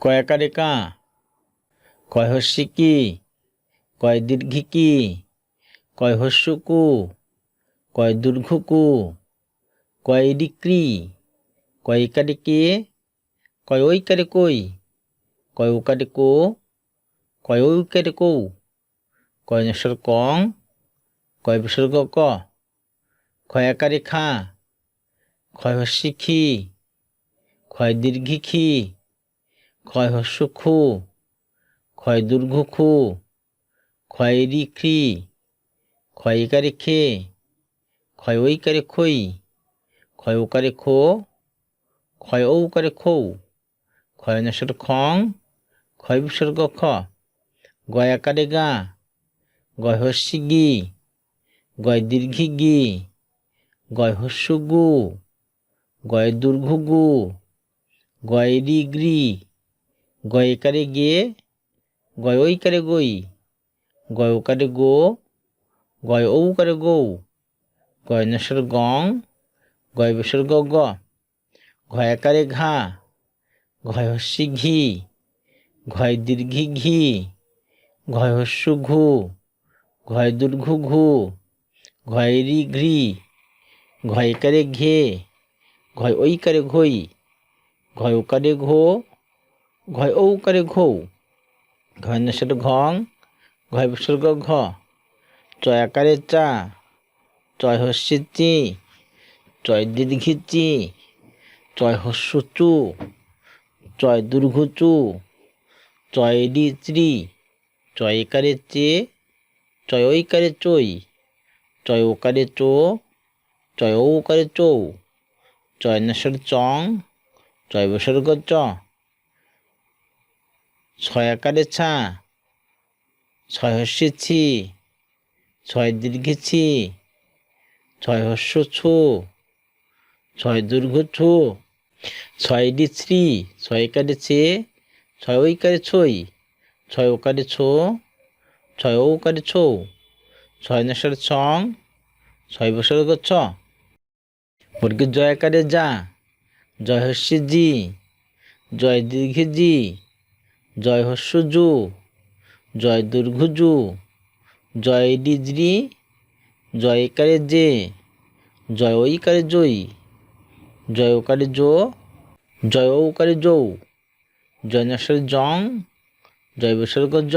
কয়াকারে কা? কয় হস্যি কি? কয় দীর্ঘি কি? কয় হস্যু কু? কয় দীর্ঘকু কয় ডিক্রি কয় ইকারে কে? কয় ঐকারে কই? কয় উকারে কো? কয় ঐকারে কৌ? কয় নসর কং? কয় বিসর্গ ক? ক্ষয় আকারে খা? ক্ষয় হস্যি খি? ক্ষয় দীর্ঘি খি? ক্ষয় হস্য খু, ক্ষয় দুর্ঘ খু, ক্ষয় রি খ্রি ক্ষয় ইকারে খে, ক্ষয় ঐকারে খই, ক্ষয় ওকারে খো, ক্ষয় ঔকারে খৌ, ক্ষয় নসর খং, ক্ষয় বিসর্গ খ, গয় আকারে গা, গয় হস্যি গি, গয় দীর্ঘি গি, গয় হস্য গু, গয় দুর্ঘ গু, গয় রি গ্রি গয় একারে গে গয় ঐকারে গই গয় ওকারে গো গয় ঔকারে গৌ গয় নসর গং গয় বিসর্গ গ ঘয় আকারে ঘা ঘয় হস্যি ঘি ঘয় দীর্ঘি ঘি ঘয় হস্য ঘু ঘয় দুর্ঘু ঘু ঘয় রি ঘ্রি ঘয় একারে ঘে ঘয় ঐকারে ঘই ঘয় ওকারে ঘো ঘয় ঔকারে ঘৌ। ঘয় নসর ঘং, ঘয় বিসর্গ ঘ। চয় আকারে চা, চয় হস্যি চি, চয় দীর্ঘি চি, চয় হস্য চু, চয় দুর্ঘ চু, চয় রি চ্রি চয় একারে চে, চয় ঐকারে চই চয় ওকারে চো, চয় ঔকারে চৌ, চয় নসর চং, চয় বিসর্গ চ। ছয় আকারে ছা, ছয় হস্যে ছি, ছয় দীর্ঘে ছি, ছয় হস্য ছু, ছয় দুর্ঘ ছু, ছয় ডি শ্রী ছয় একারে ছে, ছয় ঐকারে ছই ছয় ওকারে ছো, ছয় ঔকারে ছৌ, ছয় নসর ছং, ছয় বছর ছ। বর্গে জয় আকারে যা, জয় হস্যে জি, জয় দীর্ঘে জি জয় হস্য জু জয় দুর্ঘ জু জয় ডিজরি, জয় একারে জে, জয় ঐকারে জয়ী জয় ওকারে জো, জয় ওকারে জৌ, জয় নসর জং, জয় বিসর্গ জ